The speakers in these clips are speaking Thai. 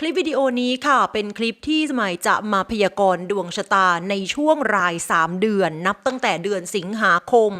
คลิปวิดีโอนี้ค่ะเป็นคลิปที่สมัยจะมาพยากรณ์ดวงชะตาในช่วงราย 3 เดือน นับตั้งแต่เดือนสิงหาคม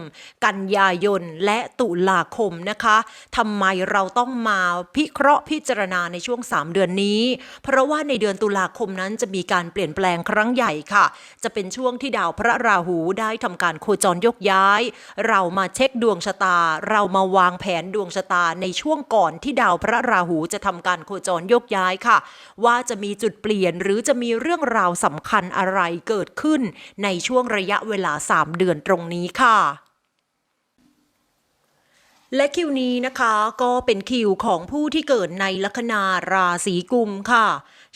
กันยายนและตุลาคมนะคะทำไมเราต้องมาพิเคราะห์พิจารณาในช่วง 3 เดือนนี้ เพราะว่าในเดือนตุลาคมนั้นจะมีการเปลี่ยนแปลงครั้งใหญ่ค่ะ จะเป็นช่วงที่ดาวพระราหูได้ทำการโคจรยกย้าย เรามาเช็คดวงชะตา เรามาวางแผนดวงชะตาในช่วงก่อนที่ดาวพระราหูจะทำการโคจรยกย้ายค่ะว่าจะมีจุดเปลี่ยนหรือจะมีเรื่องราวสำคัญอะไรเกิดขึ้นในช่วงระยะเวลา 3 เดือนตรงนี้ค่ะและคิวนี้นะคะก็เป็นคิวของผู้ที่เกิดในลัคนาราศีกุมค่ะ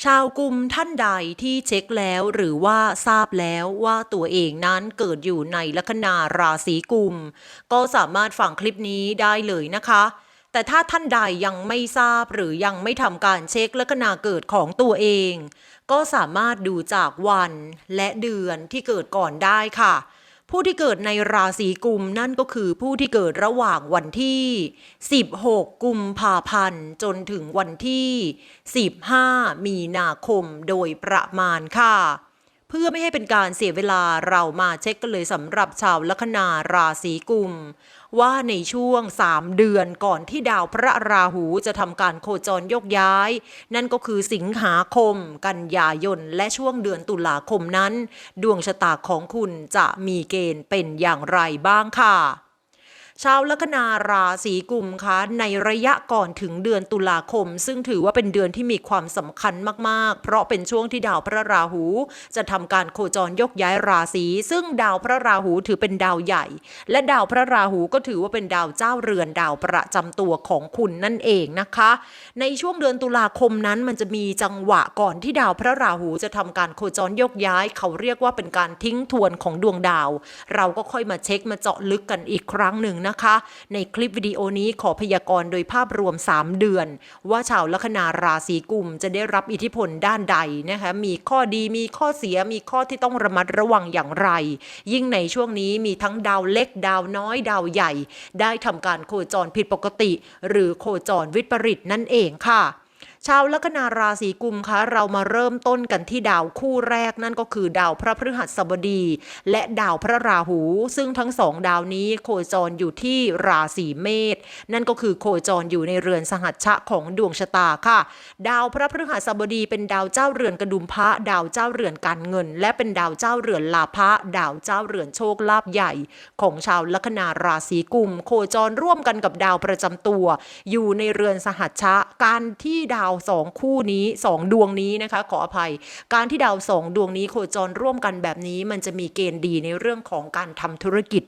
ชาวกุมท่านใดที่เช็คแล้วหรือว่าทราบแล้วว่าตัวเองนั้นเกิดอยู่ในลัคนาราศีกุม ก็สามารถฟังคลิปนี้ได้เลยนะคะ แต่ถ้าท่านใดยังไม่ทราบหรือยังไม่ทำการเช็คลัคนาเกิดของตัวเอง ก็สามารถดูจากวันและเดือนที่เกิดก่อนได้ค่ะ ผู้ที่เกิดในราศีกุมนั่นก็คือผู้ที่เกิดระหว่างวันที่ 16 กุมภาพันธ์ จนถึงวันที่ 15 มีนาคมโดยประมาณค่ะ เพื่อไม่ให้เป็นการเสียเวลาเรามาเช็คกันเลยสำหรับชาวลัคนาราศีกุม ว่าในช่วง 3 เดือนก่อนที่ดาวพระราหูจะทำการโคจรยกย้าย นั่นก็คือสิงหาคม กันยายน และช่วงเดือนตุลาคมนั้น ดวงชะตาของคุณจะมีเกณฑ์เป็นอย่างไรบ้างค่ะ ชาวลัคนาราศีกุมคะในระยะก่อนถึงเดือนตุลาคม ซึ่งถือว่าเป็นเดือนที่มีความสำคัญมากๆ เพราะเป็นช่วงที่ดาวพระราหู จะทำการโคจรยกย้ายราศีซึ่งดาวพระราหูถือเป็นดาวใหญ่ และดาวพระราหูก็ถือว่าเป็นดาวเจ้าเรือนดาวประจำตัวของคุณนั่นเองนะคะ ในช่วงเดือนตุลาคมนั้นมันจะมีจังหวะก่อนที่ดาวพระราหูจะทำการโคจรยกย้าย เขาเรียกว่าเป็นการทิ้งทวนของดวงดาว เราก็ค่อยมาเช็คมาเจาะลึกกันอีกครั้งหนึ่งนะคะ ในคลิปวิดีโอนี้ขอพยากรณ์โดยภาพรวม 3 เดือน ว่าชาวลัคนาราศีกุมจะได้รับอิทธิพลด้านใดนะคะ มีข้อดีมีข้อเสียมีข้อที่ต้องระมัดระวังอย่างไร ยิ่งในช่วงนี้มีทั้งดาวเล็กดาวน้อยดาวใหญ่ ได้ทำการโคจรผิดปกติ หรือโคจรวิปริตนั่นเองค่ะ ชาวลัคนาราศีกุมคะเรามาเริ่มต้นกันที่ดาวคู่แรกนั่นก็คือดาวพระพฤหัสบดี และดาวพระราหู ซึ่งทั้งสองดาวนี้โคจรอยู่ที่ราศีเมษนั่นก็คือโคจรอยู่ในเรือนสหัชชะของดวงชะตาค่ะ ดาวพระพฤหัสบดีเป็นดาวเจ้าเรือนกระดุมพระดาวเจ้าเรือนการเงิน และเป็นดาวเจ้าเรือนลาภะดาวเจ้าเรือนโชคลาภใหญ่ ของชาวลัคนาราศีกุม โคจรร่วมกันกับดาวประจำตัว อยู่ในเรือนสหัชชะการที่ดาวสองคู่นี้สองดวงนี้นะคะ ขออภัย การที่ดาวสองดวงนี้โคจรร่วมกันแบบนี้ มันจะมีเกณฑ์ดีในเรื่องของการทำธุรกิจ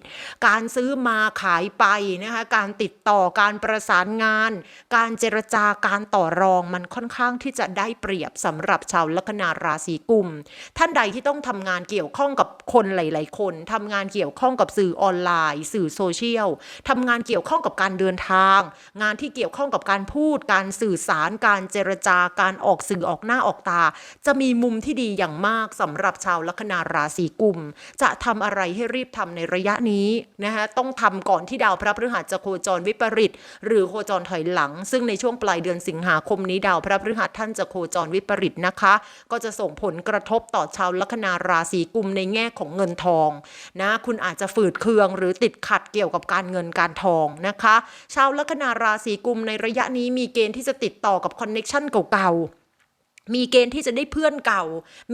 การซื้อมาขายไปนะคะ การติดต่อการประสานงาน การเจรจาการต่อรองมันค่อนข้างที่จะได้เปรียบสำหรับชาวลัคนาราศีกุม ท่านใดที่ต้องทำงานเกี่ยวข้องกับคนหลาย ๆ คนทำงานเกี่ยวข้องกับสื่อออนไลน์ สื่อโซเชียลทำงานเกี่ยวข้องกับการเดินทาง งานที่เกี่ยวข้องกับการพูด การสื่อสารการเจรจาการออกสื่อออกหน้าออกตา จะมีมุมที่ดีอย่างมากสำหรับชาวลัคนาราศีกุม จะทำอะไรให้รีบทำในระยะนี้นะคะต้องทำก่อนที่ดาวพระพฤหัสจะโคจรวิปริตหรือโคจรถอยหลัง ซึ่งในช่วงปลายเดือนสิงหาคมนี้ดาวพระพฤหัสท่านจะโคจรวิปริตนะคะ ก็จะส่งผลกระทบต่อชาวลัคนาราศีกุมในแง่ของเงินทองนะคุณอาจจะฝืดเคืองหรือติดขัดเกี่ยวกับการเงินการทองนะคะ ชาวลัคนาราศีกุมในระยะนี้มีเกณฑ์ที่จะติดต่อกับคอนเนชันเก่าๆ มีเกณฑ์ที่จะได้เพื่อนเก่า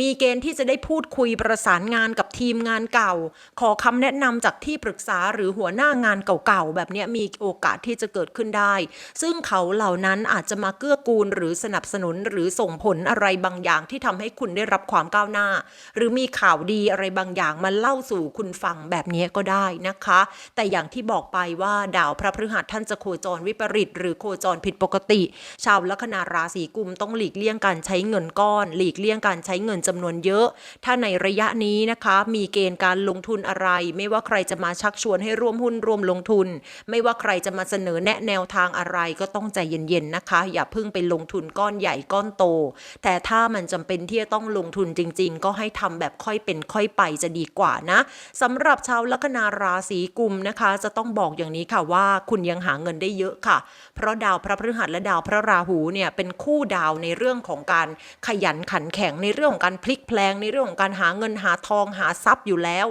มีเกณฑ์ที่จะได้พูดคุยประสานงานกับทีมงานเก่า ขอคำแนะนำจากที่ปรึกษาหรือหัวหน้างานเก่าๆ แบบนี้มีโอกาสที่จะเกิดขึ้นได้ ซึ่งเขาเหล่านั้นอาจจะมาเกื้อกูลหรือสนับสนุนหรือส่งผลอะไรบางอย่างที่ทำให้คุณได้รับความก้าวหน้า หรือมีข่าวดีอะไรบางอย่างมาเล่าสู่คุณฟังแบบนี้ก็ได้นะคะ แต่อย่างที่บอกไปว่าดาวพระพฤหัสท่านจะโคจรวิปริตหรือโคจรผิดปกติ ชาวลัคนาราศีกุมต้องหลีกเลี่ยงการใช้เงินก้อน หลีกเลี่ยงการใช้เงินจำนวนเยอะ ถ้าในระยะนี้นะคะ มีเกณฑ์การลงทุนอะไร ไม่ว่าใครจะมาชักชวนให้ร่วมหุ้นร่วมลงทุน ไม่ว่าใครจะมาเสนอแนะแนวทางอะไรก็ต้องใจเย็นๆนะคะ อย่าเพิ่งไปลงทุนก้อนใหญ่ก้อนโต แต่ถ้ามันจำเป็นที่จะต้องลงทุนจริง ๆ ก็ให้ทำแบบค่อยเป็นค่อยไปจะดีกว่านะสำหรับชาวลัคนาราศีกุมนะคะ จะต้องบอกอย่างนี้ค่ะว่าคุณยังหาเงินได้เยอะค่ะ เพราะดาวพระพฤหัสและดาวพระราหูเนี่ยเป็นคู่ดาวในเรื่องของการขยันขันแข็งในเรื่องของการพลิกแพลงในเรื่องของการหาเงินหาทองหาทรัพย์อยู่แล้ว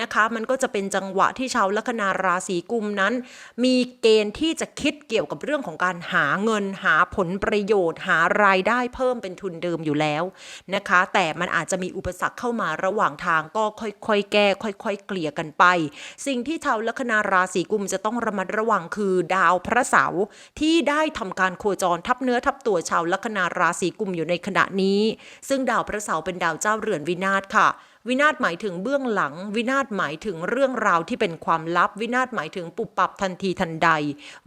นะคะ มันก็จะเป็นจังหวะที่ชาวลัคนาราศีกุมนั้น มีเกณฑ์ที่จะคิดเกี่ยวกับเรื่องของการหาเงินหาผลประโยชน์ หารายได้เพิ่มเป็นทุนเดิมอยู่แล้วนะคะ แต่มันอาจจะมีอุปสรรคเข้ามาระหว่างทางก็ค่อยๆ แก้ ค่อยๆ เกลี่ยกันไป สิ่งที่ชาวลัคนาราศีกุมจะต้องระมัดระวังคือดาวพระเสาร์ที่ได้ทำการโคจรทับเนื้อทับตัวชาวลัคนาราศีกุมอยู่ในขณะนี้ ซึ่งดาวพระเสาร์เป็นดาวเจ้าเรือนวินาศค่ะ วินาศหมายถึงเบื้องหลัง วินาศหมายถึงเรื่องราวที่เป็นความลับ วินาศหมายถึงปุบปับทันทีทันใด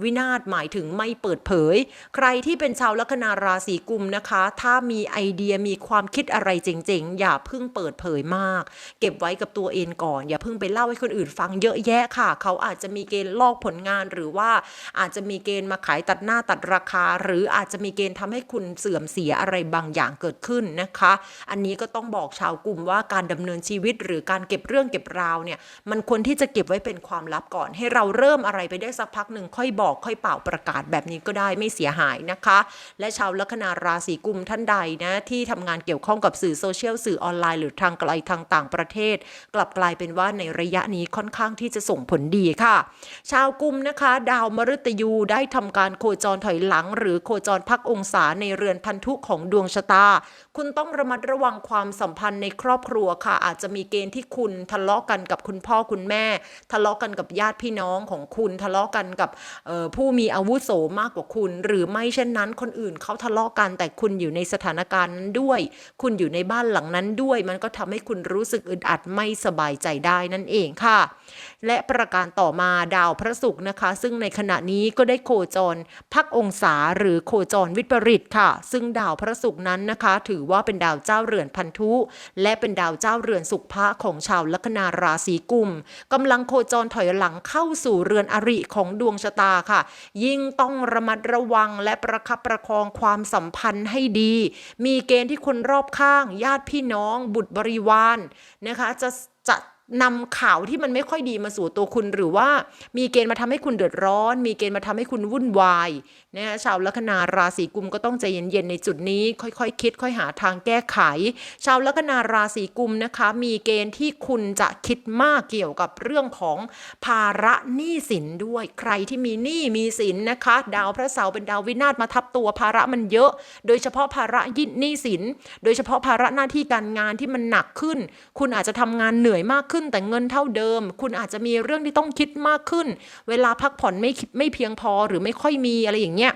วินาศหมายถึงไม่เปิดเผย ใครที่เป็นชาวลัคนาราศีกุมนะคะ ถ้ามีไอเดียมีความคิดอะไรเจ๋งๆ อย่าเพิ่งเปิดเผยมาก เก็บไว้กับตัวเองก่อน อย่าเพิ่งไปเล่าให้คนอื่นฟังเยอะแยะค่ะ เขาอาจจะมีเกณฑ์ลอกผลงานหรือว่าอาจจะมีเกณฑ์มาขายตัดหน้าตัดราคา หรืออาจจะมีเกณฑ์ทำให้คุณเสื่อมเสียอะไรบางอย่างเกิดขึ้นนะคะ อันนี้ก็ต้องบอกชาวกลุ่มว่าการดำเนินชีวิต หรือการเก็บเรื่องเก็บราวเนี่ยมันควรที่จะเก็บไว้เป็นความลับก่อน ให้เราเริ่มอะไรไปได้สักพักหนึ่งค่อยบอกค่อยเป่าประกาศแบบนี้ก็ได้ไม่เสียหายนะคะ และชาวลัคนาราศีกุมท่านใดนะที่ทำงานเกี่ยวข้องกับสื่อโซเชียลสื่อออนไลน์หรือทางไกลทางต่างประเทศ กลับกลายเป็นว่าในระยะนี้ค่อนข้างที่จะส่งผลดีค่ะ ชาวกุมนะคะ ดาวมฤตยูได้ทำการโคจรถอยหลัง หรือโคจรพักองศาในเรือนพันธุของดวงชะตา คุณต้องระมัดระวังความสัมพันธ์ในครอบครัวค่ะอาจจะมีเกณฑ์ที่คุณทะเลาะกันกับคุณพ่อคุณแม่ ทะเลาะกันกับญาติพี่น้องของคุณ ทะเลาะกันกับผู้มีอาวุโสมากกว่าคุณ หรือไม่เช่นนั้นคนอื่นเขาทะเลาะกันแต่คุณอยู่ในสถานการณ์นั้นด้วย คุณอยู่ในบ้านหลังนั้นด้วย มันก็ทำให้คุณรู้สึกอึดอัดไม่สบายใจได้นั่นเองค่ะ และประการต่อมาดาวพระศุกร์นะคะ ซึ่งในขณะนี้ก็ได้โคจรพักองศาหรือโคจรวิปริตค่ะ ซึ่งดาวพระศุกร์นั้นนะคะ ถือว่าเป็นดาวเจ้าเรือนพันธุ และเป็นดาวเจ้าเรือนสุขภะของชาวลัคนาราศีกุมกำลังโคจรถอยหลังเข้าสู่เรือนอริของดวงชะตาค่ะ ยิ่งต้องระมัดระวังและประคับประคองความสัมพันธ์ให้ดี มีเกณฑ์ที่คนรอบข้าง ญาติพี่น้อง บุตรบริวารนะคะจะจะ นำข่าวที่มันไม่ค่อยดีมาสู่ตัวคุณ หรือว่ามีเกณฑ์มาทำให้คุณเดือดร้อน มีเกณฑ์มาทำให้คุณวุ่นวายนะคะชาวลัคนาราศีกุมก็ต้องใจเย็นๆในจุดนี้ ค่อยๆคคิด ค่อยหาทางแก้ไข ชาวลัคนาราศีกุมนะคะ มีเกณฑ์ที่คุณจะคิดมากเกี่ยวกับเรื่องของภาระหนี้สินด้วยใครที่มีหนี้มีสินนะคะ ดาวพระเสาร์เป็นดาววินาศมาทับตัวภาระมันเยอะ โดยเฉพาะภาระยินหนี้สิน โดยเฉพาะภาระหน้าที่การงานที่มันหนักขึ้น คุณอาจจะทำงานเหนื่อยมากขึ้นแต่เงินเท่าเดิม คุณอาจจะมีเรื่องที่ต้องคิดมากขึ้น เวลาพักผ่อนไม่ไม่เพียงพอหรือไม่ค่อยมีอะไรอย่างเงี้ย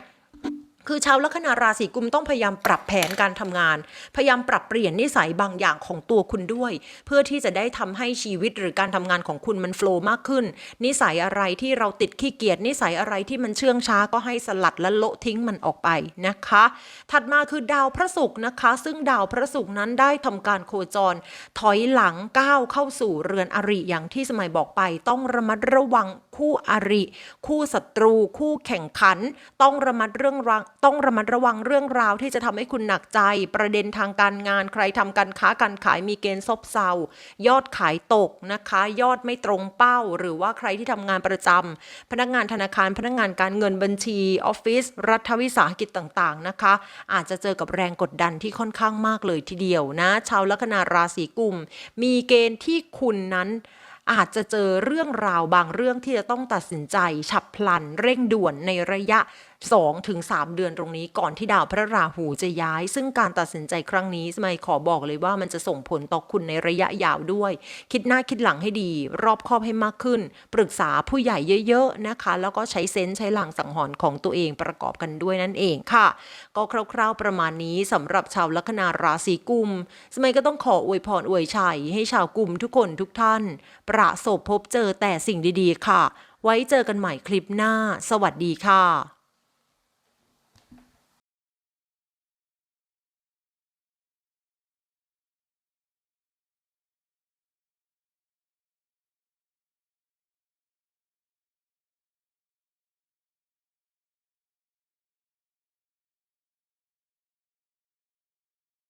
คือชาวลัคนาราศีกุมต้องพยายามปรับแผนการทำงาน พยายามปรับเปลี่ยนนิสัยบางอย่างของตัวคุณด้วย เพื่อที่จะได้ทำให้ชีวิตหรือการทำงานของคุณมันโฟล์มากขึ้น นิสัยอะไรที่เราติดขี้เกียจนิสัยอะไรที่มันเชื่องช้าก็ให้สลัดและโละทิ้งมันออกไปนะคะ ถัดมาคือดาวพระศุกร์นะคะ ซึ่งดาวพระศุกร์นั้นได้ทำการโคจร ถอยหลังก้าวเข้าสู่เรือนอริอย่างที่สมัยบอกไปต้องระมัดระวังคู่อริ คู่ศัตรู คู่แข่งขัน ต้องระมัดเรื่องรังต้องระมัดระวังเรื่องราวที่จะทำให้คุณหนักใจ ประเด็นทางการงานใครทำการค้าการขายมีเกณฑ์ซบเซายอดขายตกนะคะ ยอดไม่ตรงเป้า หรือว่าใครที่ทำงานประจำพนักงานธนาคารพนักงานการเงินบัญชีออฟฟิศรัฐวิสาหกิจต่างๆนะคะ อาจจะเจอกับแรงกดดันที่ค่อนข้างมากเลยทีเดียวนะ ชาวลัคนาราศีกุม มีเกณฑ์ที่คุณนั้น อาจจะเจอเรื่องราวบางเรื่องที่จะต้องตัดสินใจ ฉับพลันเร่งด่วนในระยะ 2ถึง3เดือนตรงนี้ก่อนที่ดาวพระราหูจะย้าย ซึ่งการตัดสินใจครั้งนี้สมัยขอบอกเลยว่ามันจะส่งผลต่อคุณในระยะยาวด้วย คิดหน้าคิดหลังให้ดี รอบคอบให้มากขึ้น ปรึกษาผู้ใหญ่เยอะๆนะคะ แล้วก็ใช้เซนส์ใช้หลังสังหรณ์ของตัวเองประกอบกันด้วยนั่นเองค่ะ ก็คร่าวๆประมาณนี้สำหรับชาวลัคนาราศีกุม สมัยก็ต้องขออวยพรอวยชัยให้ชาวกุมทุกคนทุกท่าน ประสบพบเจอแต่สิ่งดีๆ ค่ะ ไว้เจอกันใหม่คลิปหน้า สวัสดีค่ะ